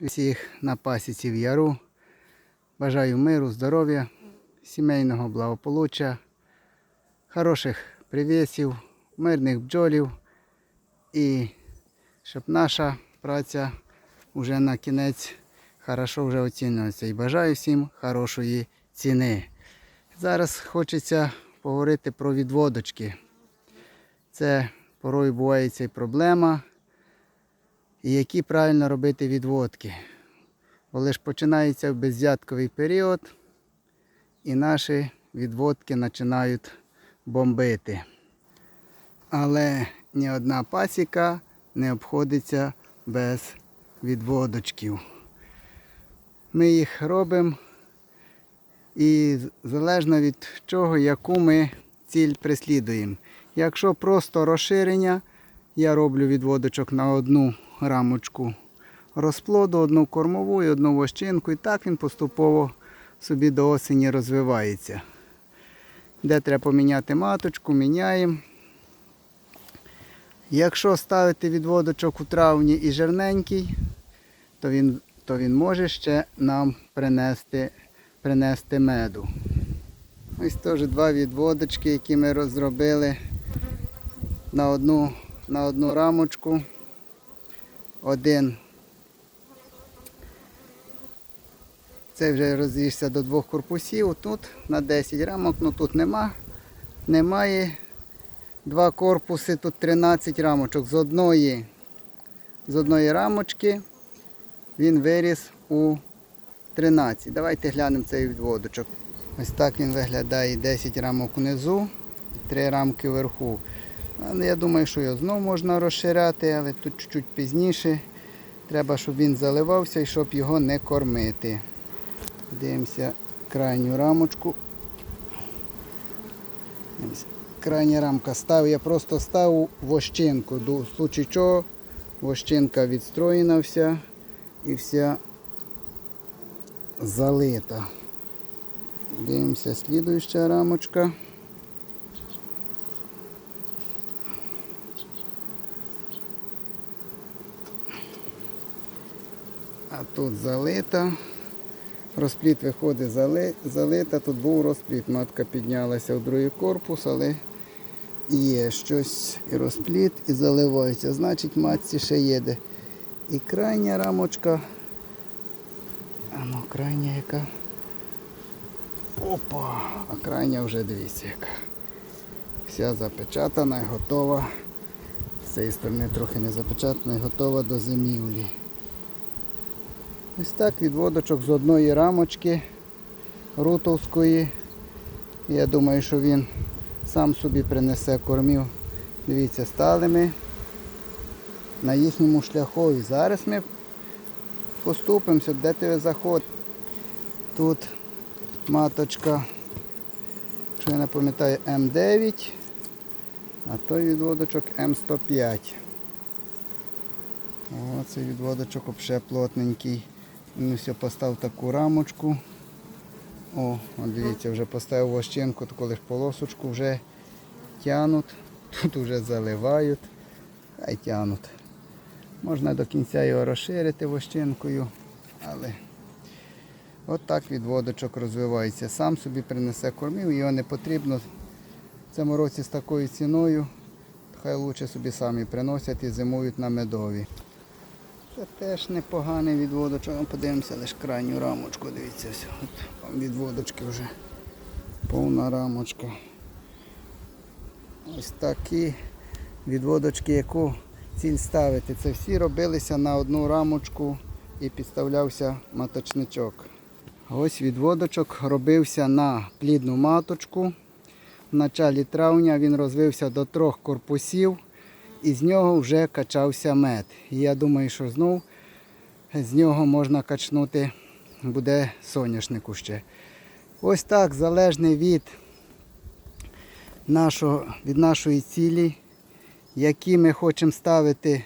всіх на пасіці в яру. Бажаю миру, здоров'я, сімейного благополуччя, хороших привісів, мирних бджолів і щоб наша праця вже на кінець хорошо вже оцінювалася. І бажаю всім хорошої ціни. Зараз хочеться поговорити про відводочки. Це порою буває ця проблема. І які правильно робити відводки. Бо лише починається беззятковий період, і наші відводки починають бомбити. Але ні одна пасіка не обходиться без відводочків. Ми їх робимо і залежно від чого, яку ми ціль преслідуємо. Якщо просто розширення, я роблю відводочок на одну рамочку розплоду, одну кормову і одну вощинку, і так він поступово собі до осені розвивається. Де треба поміняти маточку, міняємо. Якщо ставити відводочок у травні і жирненький, то він, то він може ще нам принести, принести меду. Ось теж два відводочки, які ми розробили на одну, на одну рамочку. Один. Це вже розріжся до двох корпусів. Тут на 10 рамок, ну тут нема. Немає. Два корпуси, тут 13 рамочок. З одної, з одної рамочки він виріс у 13. Давайте глянемо цей відводочок. Ось так він виглядає 10 рамок внизу, 3 рамки вверху. Але я думаю, що його знову можна розширяти, але тут чуть-чуть пізніше. Треба, щоб він заливався і щоб його не кормити. Дивимося крайню рамочку. Дивимося. Крайня рамка став, я просто став вощинку. До случаю чого вощинка відстроєна вся і вся залита. Дивимося, слідуюча рамочка. А тут залита. Розпліт виходить зали- залита. Тут був розпліт. Матка піднялася в другий корпус, але є щось і розпліт, і заливається. Значить, матці ще їде. І крайня рамочка. А ну, крайня яка. Опа! А крайня вже дивіться яка. Вся запечатана і готова. З цієї сторони трохи не запечатана і готова до зимівлі. Ось так відводочок з одної рамочки рутовської. Я думаю, що він сам собі принесе кормів. Дивіться, стали ми на їхньому шляху. І зараз ми поступимося, де ти заходиш. Тут маточка, що я не пам'ятаю, М9, а той відводочок М105. О, цей відводочок взагалі плотненький. Він все постав таку рамочку. О, от дивіться, вже поставив вощинку, таку лише полосочку вже тянуть. Тут вже заливають, а й тянуть. Можна до кінця його розширити вощинкою, але от відводочок розвивається. Сам собі принесе кормів, його не потрібно в цьому році з такою ціною. Хай лучше собі самі приносять і зимують на медові. Це теж непоганий відводочок. Ну, Подивимося лише крайню рамочку, дивіться, все. От там відводочки вже повна рамочка. Ось такі відводочки, яку ціль ставити. Це всі робилися на одну рамочку і підставлявся маточничок. Ось відводочок робився на плідну маточку. В началі травня він розвився до трьох корпусів і з нього вже качався мед. І я думаю, що знов з нього можна качнути буде соняшнику ще. Ось так, залежно від, нашого, від нашої цілі, які ми хочемо ставити,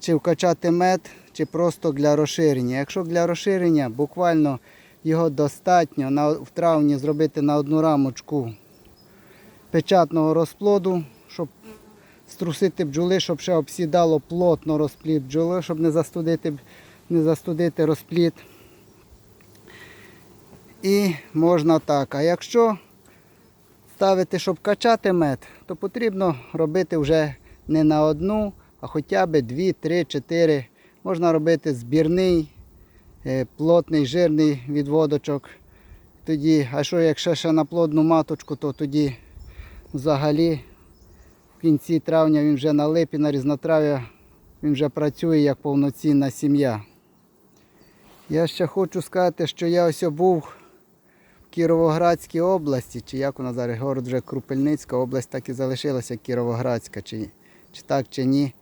чи вкачати мед, чи просто для розширення. Якщо для розширення, буквально його достатньо на, в травні зробити на одну рамочку печатного розплоду, струсити бджоли, щоб ще обсідало плотно розплід бджоли, щоб не застудити не застудити розпліт. І можна так. А якщо ставити, щоб качати мед, то потрібно робити вже не на одну, а хоча б дві, три, чотири. Можна робити збірний, е, плотний, жирний відводочок. Тоді, а що якщо ще на плодну маточку, то тоді взагалі кінці травня він вже на липі, на різнотрав'я, він вже працює як повноцінна сім'я. Я ще хочу сказати, що я ось був в Кіровоградській області, чи як вона зараз, город вже Крупельницька область так і залишилася Кіровоградська, чи, чи так, чи ні.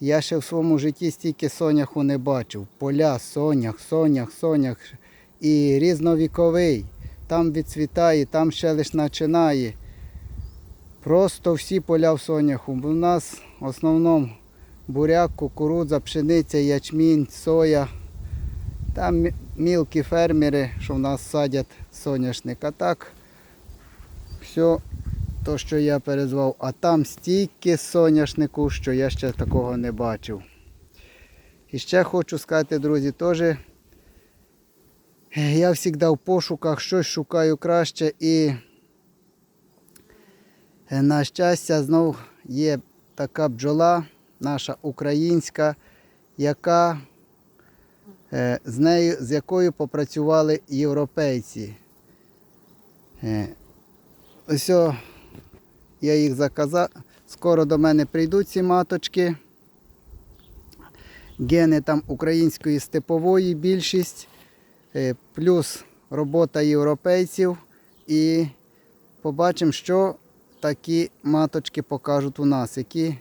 Я ще в своєму житті стільки соняху не бачив. Поля, сонях, сонях, сонях. І різновіковий. Там відцвітає, там ще лиш починає. Просто всі поля в соняху. У нас в основному буряк, кукурудза, пшениця, ячмінь, соя. Там мілкі фермери, що в нас садять соняшник. А так, все то, що я перезвав. А там стільки соняшнику, що я ще такого не бачив. І ще хочу сказати, друзі, теж е, я завжди в пошуках щось шукаю краще і на щастя знов є така бджола, наша українська, яка е, з нею, з якою попрацювали європейці. Е, Ось я їх заказав. Скоро до мене прийдуть ці маточки. Гени там української степової більшість, е, плюс робота європейців. І побачимо, що такі маточки покажуть у нас. Які,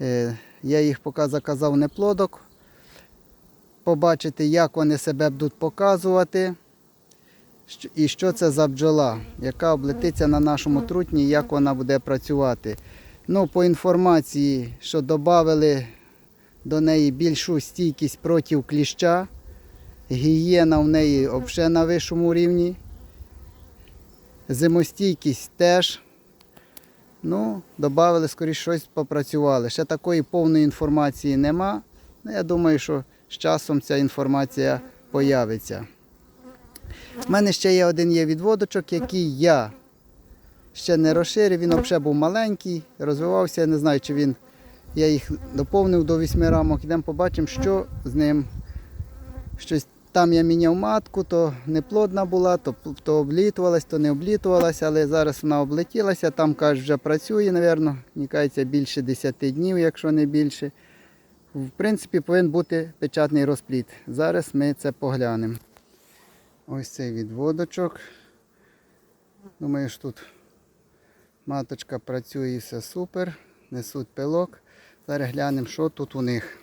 е, я їх поки заказав неплодок. Побачити, як вони себе будуть показувати. І що це за бджола, яка облетиться на нашому трутні, як вона буде працювати. Ну, по інформації, що додали до неї більшу стійкість проти кліща, гігієна в неї взагалі на вищому рівні. Зимостійкість теж. Ну, додали, скоріше, щось попрацювали. Ще такої повної інформації нема. Ну, я думаю, що з часом ця інформація появиться. У мене ще є один є відводочок, який я ще не розширив. Він взагалі був маленький, розвивався. Я не знаю, чи він. Я їх доповнив до 8 рамок. Йдемо побачимо, що з ним. Щось там я міняв матку, то неплодна була, то, то облітувалась, то не облітувалась, але зараз вона облетілася. Там кажуть, вже працює, мабуть, нікається більше 10 днів, якщо не більше. В принципі, повинен бути печатний розпліт. Зараз ми це поглянемо. Ось цей відводочок. Думаю, що тут маточка працює і все супер. Несуть пилок. Зараз глянемо, що тут у них.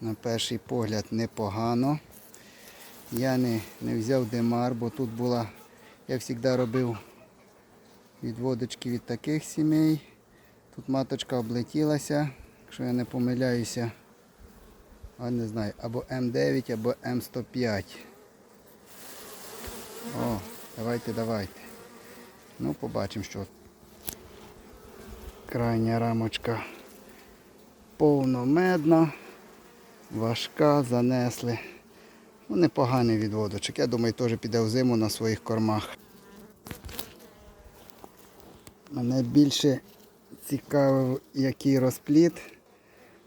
На перший погляд непогано. Я не, не взяв демар, бо тут була, я завжди робив відводочки від таких сімей. Тут маточка облетілася, якщо я не помиляюся, а не знаю, або М9, або М105. О, давайте, давайте. Ну, побачимо, що. Крайня рамочка повномедна, важка, занесли. Ну, непоганий відводочок. Я думаю, теж піде в зиму на своїх кормах. Мене більше цікавив, який розпліт.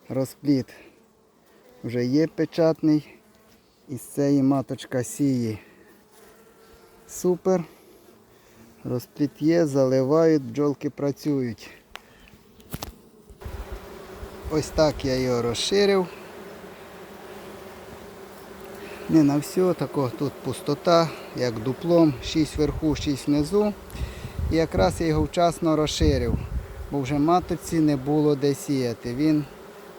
Розпліт вже є печатний. І з цієї маточка сіє. Супер. Розпліт є, заливають, бджолки працюють. Ось так я його розширив. Не на все, тако тут пустота, як дуплом, 6 вверху, 6 внизу. І якраз я його вчасно розширив, бо вже матоці не було де сіяти, він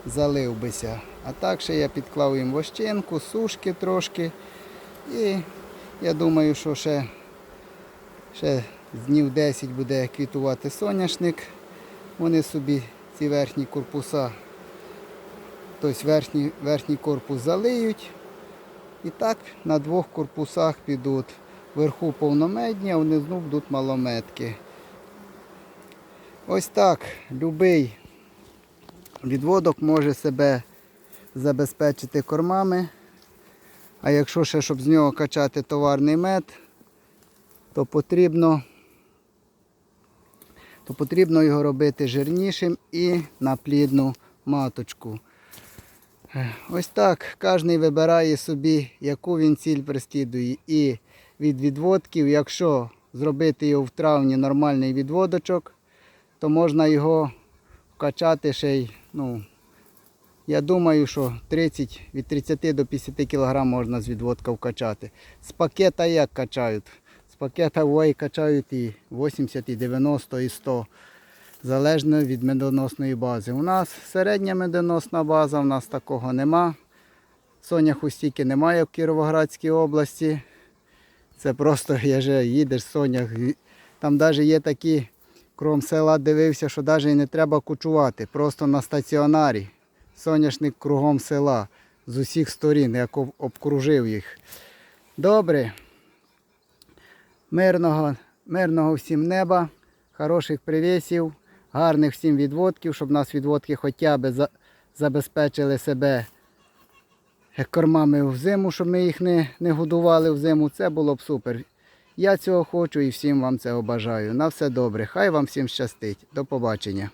залив бися. А так ще я підклав їм вощинку, сушки трошки. І я думаю, що ще, ще днів 10 буде квітувати соняшник. Вони собі ці верхні корпуса, тобто верхній, верхній корпус залиють. І так на двох корпусах підуть. Вверху повномедні, а внизу будуть малометки. Ось так, любий відводок може себе забезпечити кормами. А якщо ще, щоб з нього качати товарний мед, то потрібно, то потрібно його робити жирнішим і на плідну маточку. Ось так кожен вибирає собі, яку він ціль переслідує. І від відводків, якщо зробити його в травні нормальний відводочок, то можна його вкачати ще й, ну, я думаю, що 30, від 30 до 50 кг можна з відводка вкачати. З пакета як качають? З пакета вої качають і 80, і 90, і 100. Залежно від медоносної бази. У нас середня медоносна база, у нас такого нема. Соняху стільки немає в Кіровоградській області. Це просто я же їдеш сонях. Там навіть є такі, крім села дивився, що навіть і не треба кучувати. Просто на стаціонарі. Соняшник кругом села з усіх сторін, як обкружив їх. Добре. Мирного, мирного всім неба, хороших привісів, гарних всім відводків, щоб нас відводки хоча б за- забезпечили себе кормами в зиму, щоб ми їх не, не годували в зиму. Це було б супер. Я цього хочу і всім вам цього бажаю. На все добре. Хай вам всім щастить. До побачення.